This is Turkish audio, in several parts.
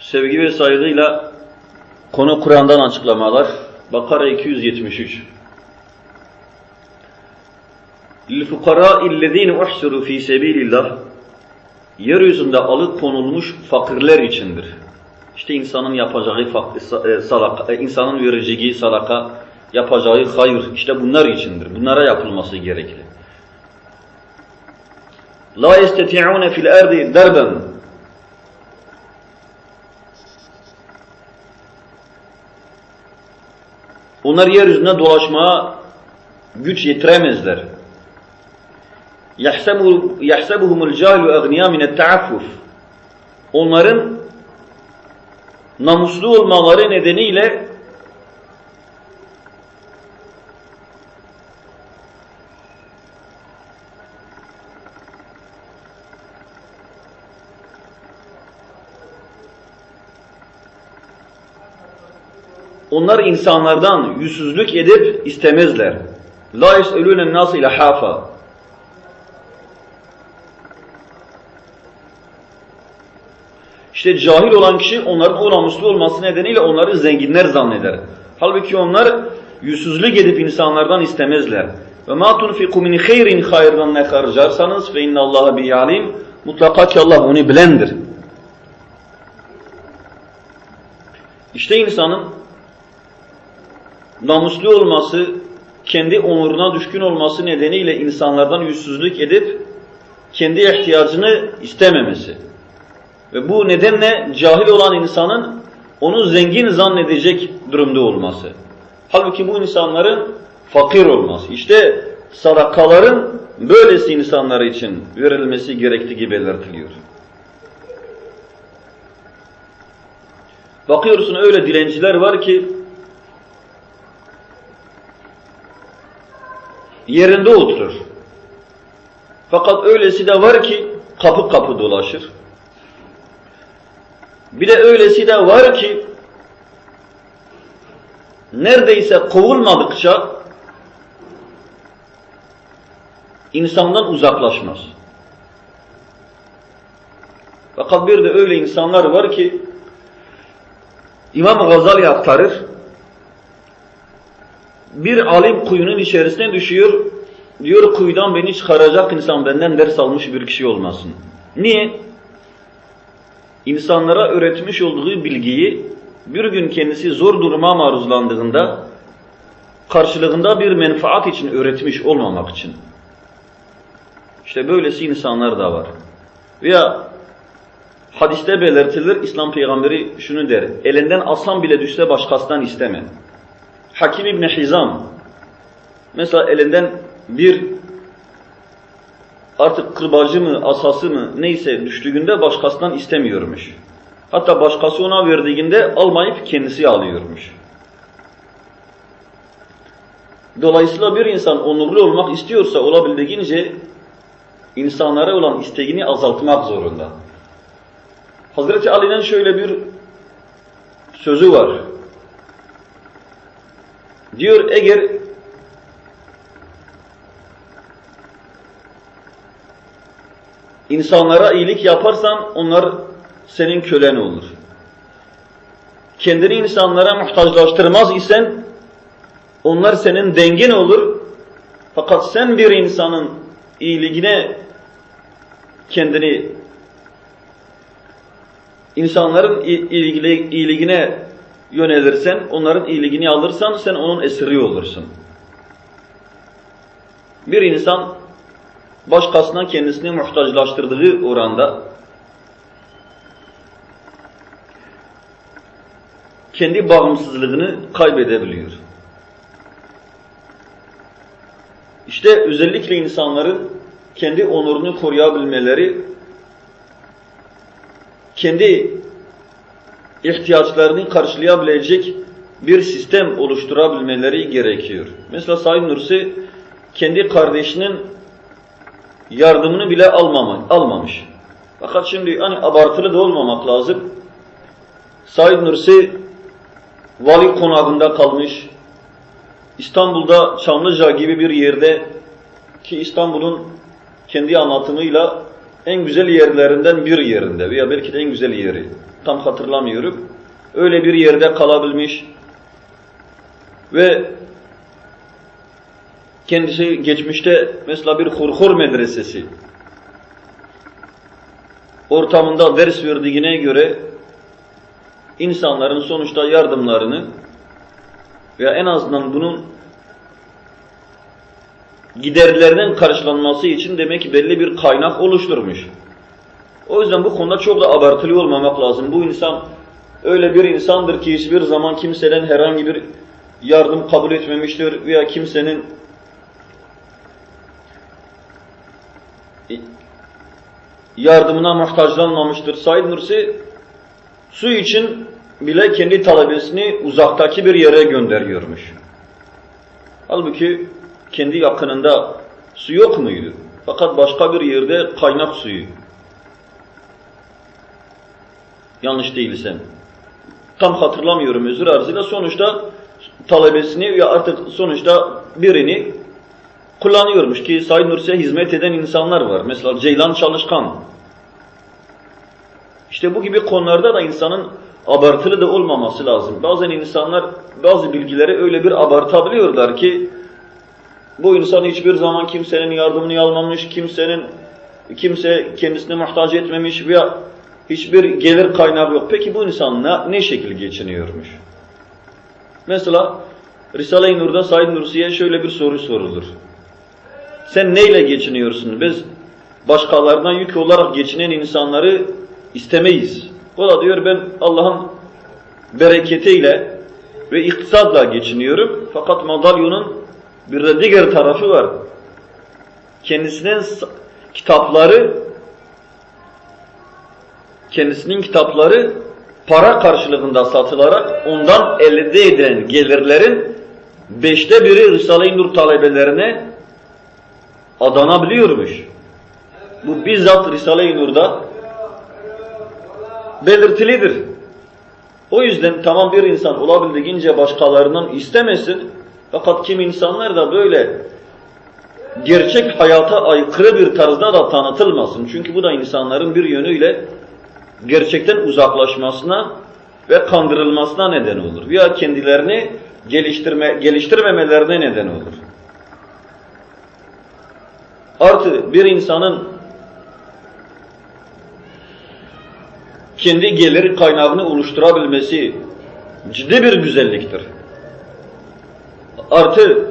Sevgi ve saygıyla konu Kur'an'dan açıklamalar. Bakara 273. لِلْفُقَرَاءِ الَّذ۪ينَ اُحْسُرُوا ف۪ي سَب۪يلِ اللّٰهِ Yeryüzünde alıkonulmuş fakirler içindir. İşte insanın yapacağı fak- e, salaka, e, insanın vereceği salaka, yapacağı hayır, işte bunlar içindir. Bunlara yapılması gerekli. La yesteti'une fil erdi derben. Onlar yeryüzünde dolaşmaya güç yetiremezler. يَحْسَبُهُمُ الْجَاهِلُ اَغْنِيَا مِنَ التَّعَفُّفِ Onların namuslu olmaları nedeniyle onlar insanlardan yüzsüzlük edip istemezler. La yes'elûne nâs ile hafa. İşte cahil olan kişi onların o olması nedeniyle onları zenginler zanneder. Halbuki onlar yüzsüzlük edip insanlardan istemezler. Ve ma tunfiku min hayrin hayırdan ne harcarsanız fe innallaha bi alim. Mutlaka ki Allah onu bilendir. İşte insanın namuslu olması, kendi onuruna düşkün olması nedeniyle insanlardan yüzsüzlük edip kendi ihtiyacını istememesi. Ve bu nedenle cahil olan insanın onu zengin zannedecek durumda olması. Halbuki bu insanların fakir olması. İşte sadakaların böylesi insanlar için verilmesi gerektiği belirtiliyor. Bakıyorsun öyle dilenciler var ki yerinde oturur. Fakat öylesi de var ki kapı kapı dolaşır. Bir de öylesi de var ki neredeyse kovulmadıkça insandan uzaklaşmaz. Fakat bir de öyle insanlar var ki İmam Gazali aktarır. Bir alim kuyunun içerisine düşüyor. Diyor kuyudan beni çıkaracak insan benden ders almış bir kişi olmasın. Niye? insanlara öğretmiş olduğu bilgiyi bir gün kendisi zor duruma maruzlandığında karşılığında bir menfaat için öğretmiş olmamak için. İşte böylesi insanlar da var. Veya hadiste belirtilir İslam peygamberi şunu der. Elinden aslan bile düşse başkasından isteme. Hakim İbni Hizam mesela elinden bir artık kırbacı mı, asası mı neyse düştüğünde başkasından istemiyormuş. Hatta başkası ona verdiğinde almayıp kendisi alıyormuş. Dolayısıyla bir insan onurlu olmak istiyorsa olabildiğince insanlara olan isteğini azaltmak zorunda. Hazreti Ali'nin şöyle bir sözü var. Diyor eğer İnsanlara iyilik yaparsan onlar senin kölen olur. Kendini insanlara muhtaçlaştırmaz isen onlar senin dengin olur. Fakat sen bir insanın iyiliğine kendini insanların iyiliğine yönelirsen, onların iyiliğini alırsan sen onun esiri olursun. Bir insan başkasına kendisini muhtaçlaştırdığı oranda kendi bağımsızlığını kaybedebiliyor. İşte özellikle insanların kendi onurunu koruyabilmeleri, kendi ihtiyaçlarını karşılayabilecek bir sistem oluşturabilmeleri gerekiyor. Mesela Said Nursi kendi kardeşinin yardımını bile almamış. Fakat şimdi hani abartılı da olmamak lazım. Said Nursi vali konağında kalmış. İstanbul'da Çamlıca gibi bir yerde ki İstanbul'un kendi anlatımıyla en güzel yerlerinden bir yerinde veya belki de en güzel yeri tam hatırlamıyorum. Öyle bir yerde kalabilmiş ve kendisi geçmişte mesela bir hurhur medresesi ortamında ders verdiğine göre insanların sonuçta yardımlarını veya en azından bunun giderlerinin karşılanması için demek ki belli bir kaynak oluşturmuş. O yüzden bu konuda çok da abartılı olmamak lazım. Bu insan öyle bir insandır ki hiçbir zaman kimseden herhangi bir yardım kabul etmemiştir veya kimsenin yardımına muhtaçlanmamıştır. Said Nursi su için bile kendi talebesini uzaktaki bir yere gönderiyormuş. Halbuki kendi yakınında su yok muydu? Fakat başka bir yerde kaynak suyu. Yanlış değilsem. Tam hatırlamıyorum özür arzıyla. Sonuçta talebesini ya artık sonuçta birini kullanıyormuş ki Said Nursi'ye hizmet eden insanlar var. Mesela Ceylan Çalışkan. İşte bu gibi konularda da insanın abartılı da olmaması lazım. Bazen insanlar bazı bilgileri öyle bir abartabiliyorlar ki bu insan hiçbir zaman kimsenin yardımını almamış, kimsenin kimse kendisine muhtaç etmemiş veya hiçbir gelir kaynağı yok. Peki bu insan ne, ne şekil geçiniyormuş? Mesela Risale-i Nur'da Said Nursi'ye şöyle bir soru sorulur. Sen neyle geçiniyorsun? Biz başkalarından yük olarak geçinen insanları istemeyiz. O da diyor ben Allah'ın bereketiyle ve iktisadla geçiniyorum. Fakat madalyonun bir de diğer tarafı var. Kendisinin kitapları kendisinin kitapları para karşılığında satılarak ondan elde edilen gelirlerin beşte biri Risale-i Nur talebelerine adanabiliyormuş. Bu bizzat Risale-i Nur'da belirtilidir. O yüzden tamam bir insan olabildiğince başkalarından istemesin. Fakat kim insanlar da böyle gerçek hayata aykırı bir tarzda da tanıtılmasın. Çünkü bu da insanların bir yönüyle gerçekten uzaklaşmasına ve kandırılmasına neden olur. Veya kendilerini geliştirme, geliştirmemelerine neden olur. Artı bir insanın kendi gelir kaynağını oluşturabilmesi ciddi bir güzelliktir. Artı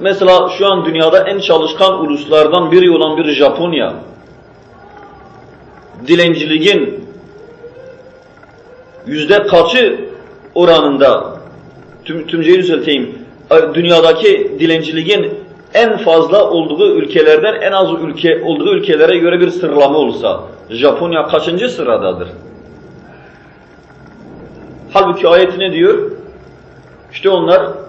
mesela şu an dünyada en çalışkan uluslardan biri olan bir Japonya dilenciliğin yüzde kaçı oranında tüm, tümceyi düzelteyim dünyadaki dilenciliğin en fazla olduğu ülkelerden en az ülke olduğu ülkelere göre bir sıralama olsa Japonya kaçıncı sıradadır? Halbuki ayet ne diyor? İşte onlar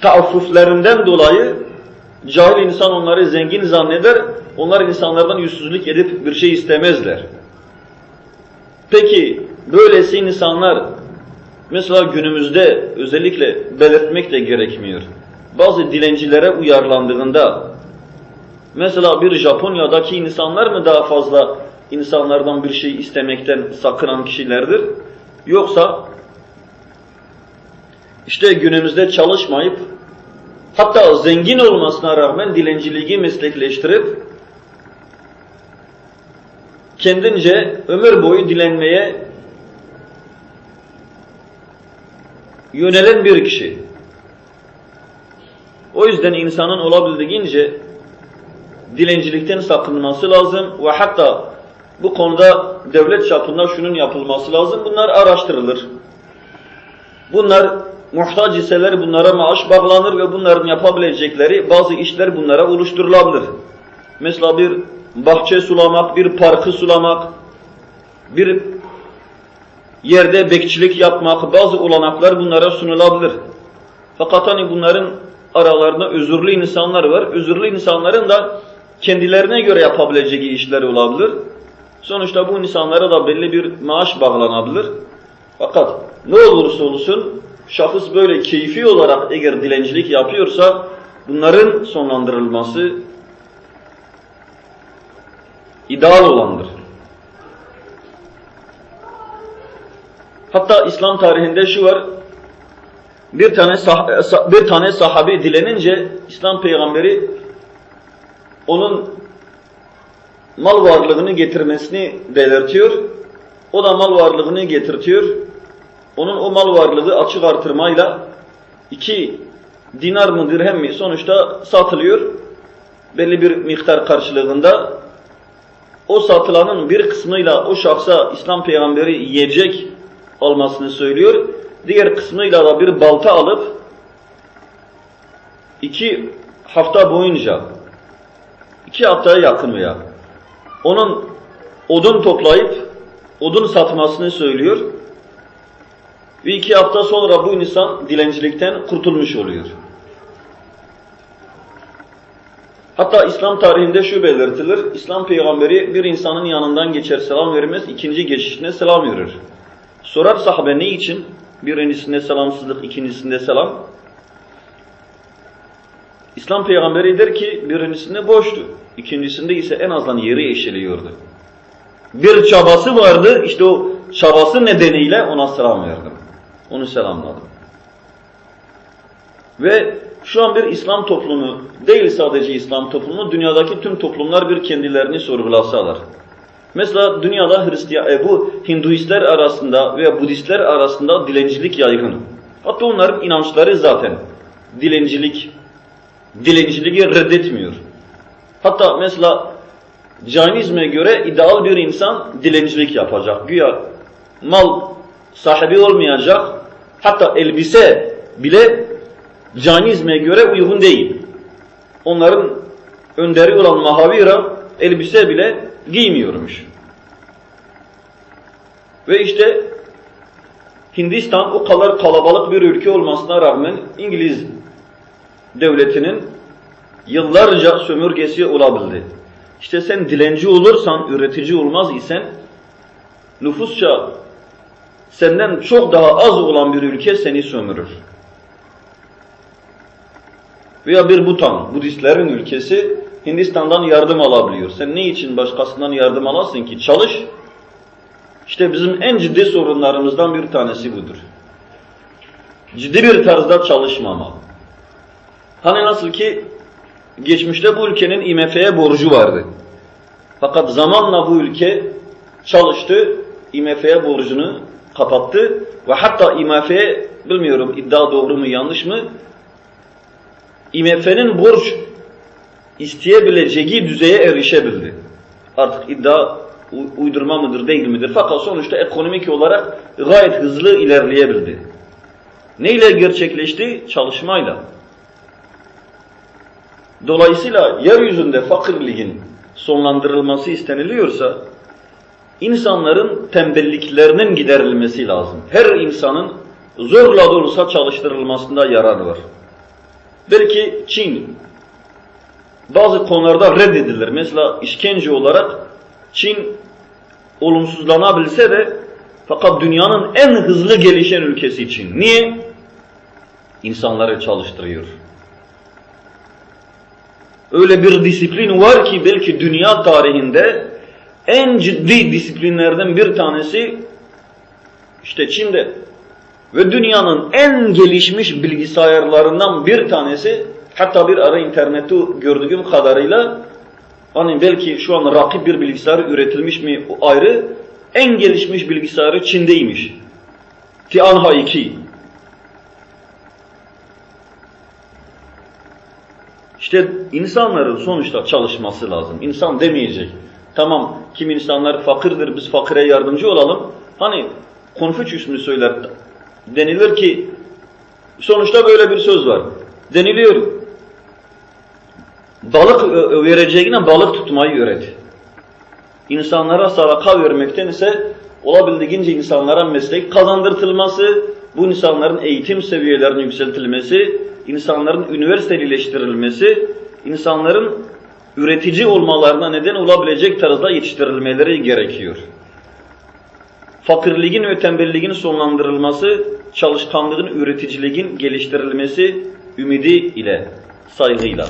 taaffuflerinden dolayı cahil insan onları zengin zanneder, onlar insanlardan yüzsüzlük edip bir şey istemezler. Peki böylesi insanlar mesela günümüzde özellikle belirtmek de gerekmiyor. Bazı dilencilere uyarlandığında mesela bir Japonya'daki insanlar mı daha fazla insanlardan bir şey istemekten sakınan kişilerdir? Yoksa işte günümüzde çalışmayıp hatta zengin olmasına rağmen dilenciliği meslekleştirip kendince ömür boyu dilenmeye yönelen bir kişi. O yüzden insanın olabildiğince dilencilikten sakınması lazım ve hatta bu konuda devlet çapında şunun yapılması lazım. Bunlar araştırılır. Bunlar muhtaç iseler bunlara maaş bağlanır ve bunların yapabilecekleri bazı işler bunlara oluşturulabilir. Mesela bir bahçe sulamak, bir parkı sulamak, bir yerde bekçilik yapmak, bazı olanaklar bunlara sunulabilir. Fakat hani bunların aralarında özürlü insanlar var. Özürlü insanların da kendilerine göre yapabileceği işler olabilir. Sonuçta bu insanlara da belli bir maaş bağlanabilir. Fakat ne olursa olsun şahıs böyle keyfi olarak eğer dilencilik yapıyorsa bunların sonlandırılması ideal olandır. Hatta İslam tarihinde şu var, bir tane sah bir tane sahabi dilenince İslam peygamberi onun mal varlığını getirmesini belirtiyor. O da mal varlığını getirtiyor. Onun o mal varlığı açık artırmayla iki dinar mı dirhem mi sonuçta satılıyor. Belli bir miktar karşılığında o satılanın bir kısmıyla o şahsa İslam peygamberi yiyecek almasını söylüyor. Diğer kısmıyla da bir balta alıp iki hafta boyunca iki haftaya yakın veya onun odun toplayıp odun satmasını söylüyor. Ve iki hafta sonra bu insan dilencilikten kurtulmuş oluyor. Hatta İslam tarihinde şu belirtilir. İslam peygamberi bir insanın yanından geçer selam vermez, ikinci geçişine selam verir. Sorar sahabe ne için? Birincisinde selamsızlık, ikincisinde selam. İslam peygamberi der ki birincisinde boştu. ikincisinde ise en azından yeri eşeliyordu. Bir çabası vardı, işte o çabası nedeniyle ona selam verdim. Onu selamladım. Ve şu an bir İslam toplumu, değil sadece İslam toplumu, dünyadaki tüm toplumlar bir kendilerini sorgulasalar. Mesela dünyada Hristiyan, e, bu Hinduistler arasında veya Budistler arasında dilencilik yaygın. Hatta onların inançları zaten dilencilik, dilenciliği reddetmiyor. Hatta mesela Cainizme göre ideal bir insan dilencilik yapacak. Güya mal sahibi olmayacak, hatta elbise bile Cainizme göre uygun değil. Onların önderi olan Mahavira elbise bile giymiyormuş. Ve işte Hindistan o kadar kalabalık bir ülke olmasına rağmen İngiliz devletinin yıllarca sömürgesi olabildi. İşte sen dilenci olursan, üretici olmaz isen nüfusça senden çok daha az olan bir ülke seni sömürür. Veya bir Butan, Budistlerin ülkesi Hindistan'dan yardım alabiliyor. Sen ne için başkasından yardım alasın ki? Çalış. İşte bizim en ciddi sorunlarımızdan bir tanesi budur. Ciddi bir tarzda çalışmama. Hani nasıl ki geçmişte bu ülkenin IMF'ye borcu vardı. Fakat zamanla bu ülke çalıştı, IMF'ye borcunu kapattı ve hatta IMF'ye bilmiyorum iddia doğru mu yanlış mı IMF'nin borç isteyebileceği düzeye erişebildi. Artık iddia uydurma mıdır değil midir? Fakat sonuçta ekonomik olarak gayet hızlı ilerleyebildi. Neyle gerçekleşti? Çalışmayla. Dolayısıyla yeryüzünde fakirliğin sonlandırılması isteniliyorsa insanların tembelliklerinin giderilmesi lazım. Her insanın zorla da olsa çalıştırılmasında yarar var. Belki Çin bazı konularda reddedilir. Mesela işkence olarak Çin olumsuzlanabilse de fakat dünyanın en hızlı gelişen ülkesi Çin. Niye? İnsanları çalıştırıyor. Öyle bir disiplin var ki belki dünya tarihinde en ciddi disiplinlerden bir tanesi işte Çin'de. Ve dünyanın en gelişmiş bilgisayarlarından bir tanesi hatta bir ara internette gördüğüm kadarıyla hani belki şu an rakip bir bilgisayar üretilmiş mi o ayrı en gelişmiş bilgisayarı Çin'deymiş. Tianha 2. İşte insanların sonuçta çalışması lazım. İnsan demeyecek. Tamam kim insanlar fakirdir biz fakire yardımcı olalım. Hani Konfüçyüs mü söyler? Denilir ki sonuçta böyle bir söz var. Deniliyor balık vereceğine balık tutmayı öğret. İnsanlara sadaka vermekten ise olabildiğince insanlara meslek kazandırtılması, bu insanların eğitim seviyelerinin yükseltilmesi, insanların üniversitelileştirilmesi, insanların üretici olmalarına neden olabilecek tarzda yetiştirilmeleri gerekiyor. Fakirliğin ve tembelliğin sonlandırılması, çalışkanlığın, üreticiliğin geliştirilmesi ümidi ile, saygıyla.